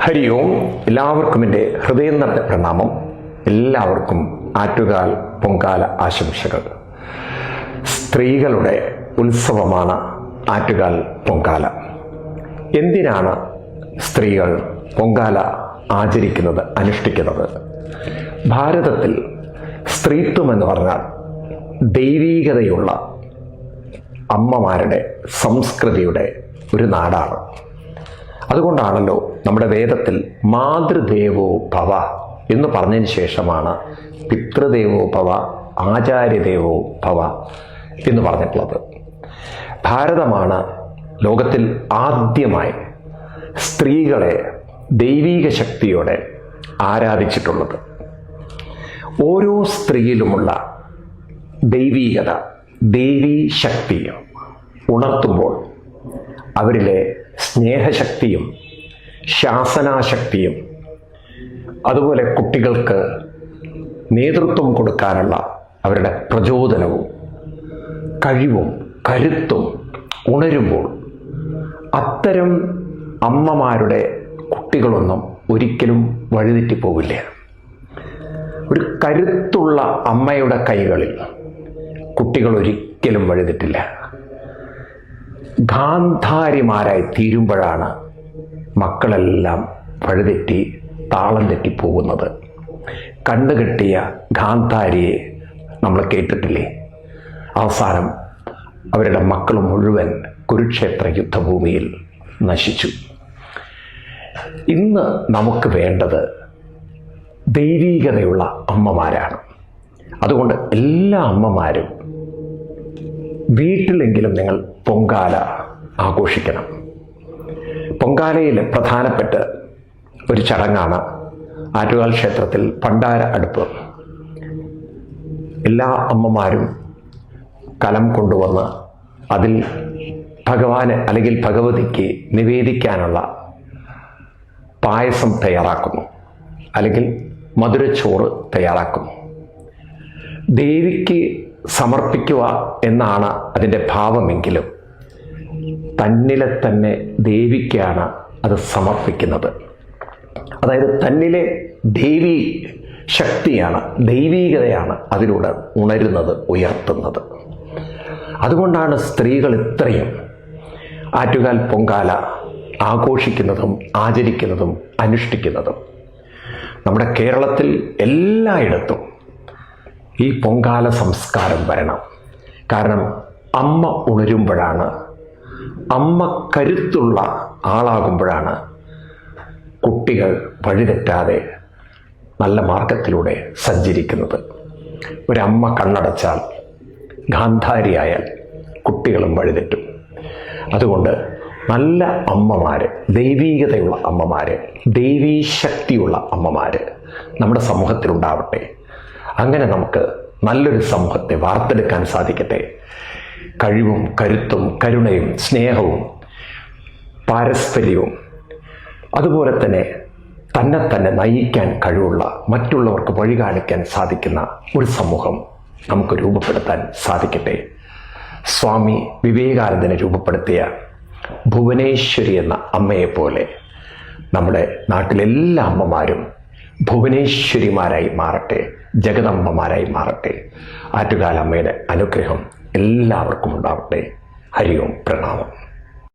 ഹരി ഓം എല്ലാവർക്കും എന്റെ ഹൃദയം നിറഞ്ഞ പ്രണാമം. എല്ലാവർക്കും ആറ്റുകാൽ പൊങ്കാല ആശംസകൾ. സ്ത്രീകളുടെ ഉത്സവമാണ് ആറ്റുകാൽ പൊങ്കാല. എന്തിനാണ് സ്ത്രീകൾ പൊങ്കാല ആചരിക്കുന്നത് അനുഷ്ഠിക്കുന്നത്? ഭാരതത്തിൽ സ്ത്രീത്വം എന്ന് പറഞ്ഞാൽ ദൈവീകതയുള്ള അമ്മമാരുടെ സംസ്കൃതിയുടെ ഒരു നാടാണ്. അതുകൊണ്ടാണല്ലോ നമ്മുടെ വേദത്തിൽ മാതൃദേവോ ഭവ എന്ന് പറഞ്ഞതിന് ശേഷമാണ് പിതൃദേവോ ഭവ ആചാര്യദേവോ ഭവ എന്ന് പറഞ്ഞിട്ടുള്ളത്. ഭാരതമാണ് ലോകത്തിൽ ആദ്യമായി സ്ത്രീകളെ ദൈവീക ശക്തിയോടെ ആരാധിച്ചിട്ടുള്ളത്. ഓരോ സ്ത്രീയിലുമുള്ള ദൈവീകത ദേവീ ശക്തി ഉണർത്തുമ്പോൾ അവരിലെ സ്നേഹശക്തിയും ശാസനാശക്തിയും അതുപോലെ കുട്ടികൾക്ക് നേതൃത്വം കൊടുക്കാനുള്ള അവരുടെ പ്രചോദനവും കഴിവും കരുത്തും ഉണരുമ്പോൾ അത്തരം അമ്മമാരുടെ കുട്ടികളൊന്നും ഒരിക്കലും വഴിതെറ്റിപ്പോവില്ല ഒരു കരുത്തുള്ള അമ്മയുടെ കൈകളിൽ കുട്ടികൾ ഒരിക്കലും വഴിതെറ്റില്ല. ഗാന്ധാരിമാരായി തീരുമ്പോഴാണ് മക്കളെല്ലാം പഴുതെറ്റി താളം തെറ്റിപ്പോകുന്നത് കണ്ടുകെട്ടിയ ഗാന്ധാരിയെ നമ്മൾ കേട്ടിട്ടില്ലേ? അവസാനം അവരുടെ മക്കൾ മുഴുവൻ കുരുക്ഷേത്ര യുദ്ധഭൂമിയിൽ നശിച്ചു. ഇന്ന് നമുക്ക് വേണ്ടത് ദൈവീകതയുള്ള അമ്മമാരാണ്. അതുകൊണ്ട് എല്ലാ അമ്മമാരും വീട്ടിലെങ്കിലും നിങ്ങൾ പൊങ്കാല ആഘോഷിക്കണം. പൊങ്കാലയിൽ പ്രധാനപ്പെട്ട ഒരു ചടങ്ങാണ് ആറ്റുകാൽ ക്ഷേത്രത്തിൽ പണ്ടാര അടുപ്പ്. എല്ലാ അമ്മമാരും കലം കൊണ്ടുവന്ന് അതിൽ ഭഗവാന് അല്ലെങ്കിൽ ഭഗവതിക്ക് നിവേദിക്കാനുള്ള പായസം തയ്യാറാക്കുന്നു. അല്ലെങ്കിൽ മധുരച്ചോറ് തയ്യാറാക്കുന്നു. ദേവിക്ക് സമർപ്പിക്കുക എന്നാണ് അതിന്റെ ഭാവമെങ്കിലും. തന്നിലെ തന്നെ ദേവിക്കാണ് അത് സമർപ്പിക്കുന്നത്. അതായത് തന്നിലെ ദേവി ശക്തിയാണ് ദൈവീകതയാണ് അതിലൂടെ ഉണരുന്നത് ഉയർത്തുന്നത്. അതുകൊണ്ടാണ് സ്ത്രീകൾ ഇത്രയും ആറ്റുകാൽ പൊങ്കാല ആഘോഷിക്കുന്നതും ആചരിക്കുന്നതും അനുഷ്ഠിക്കുന്നതും. നമ്മുടെ കേരളത്തിൽ എല്ലായിടത്തും ഈ പൊങ്കാല സംസ്കാരം വരണം. കാരണം അമ്മ ഉണരുമ്പോഴാണ് അമ്മ കരുത്തുള്ള ആളാകുമ്പോഴാണ് കുട്ടികൾ വഴിതെറ്റാതെ നല്ല മാർഗത്തിലൂടെ സഞ്ചരിക്കുന്നത്. ഒരമ്മ കണ്ണടച്ചാൽ ഗാന്ധാരിയായാൽ കുട്ടികളും വഴിതെറ്റും. അതുകൊണ്ട് നല്ല അമ്മമാർ ദൈവീകതയുള്ള അമ്മമാർ ദൈവീശക്തിയുള്ള അമ്മമാർ നമ്മുടെ സമൂഹത്തിലുണ്ടാവട്ടെ. അങ്ങനെ നമുക്ക് നല്ലൊരു സമൂഹത്തെ വാർത്തെടുക്കാൻ സാധിക്കട്ടെ. കഴിവും കരുത്തും കരുണയും സ്നേഹവും പാരസ്പര്യവും അതുപോലെ തന്നെ തന്നെ തന്നെ നയിക്കാൻ കഴിവുള്ള മറ്റുള്ളവർക്ക് വഴി കാണിക്കാൻ സാധിക്കുന്ന ഒരു സമൂഹം നമുക്ക് രൂപപ്പെടുത്താൻ സാധിക്കട്ടെ. സ്വാമി വിവേകാനന്ദനെ രൂപപ്പെടുത്തിയ ഭുവനേശ്വരി എന്ന അമ്മയെപ്പോലെ നമ്മുടെ നാട്ടിലെല്ലാ അമ്മമാരും ഭുവനേശ്വരിമാരായി മാറട്ടെ ജഗദമ്പമാരായി മാറട്ടെ. ആറ്റുകാലമ്മയുടെ അനുഗ്രഹം എല്ലാവർക്കും ഉണ്ടാവട്ടെ. ഹരിയോം പ്രണാമം.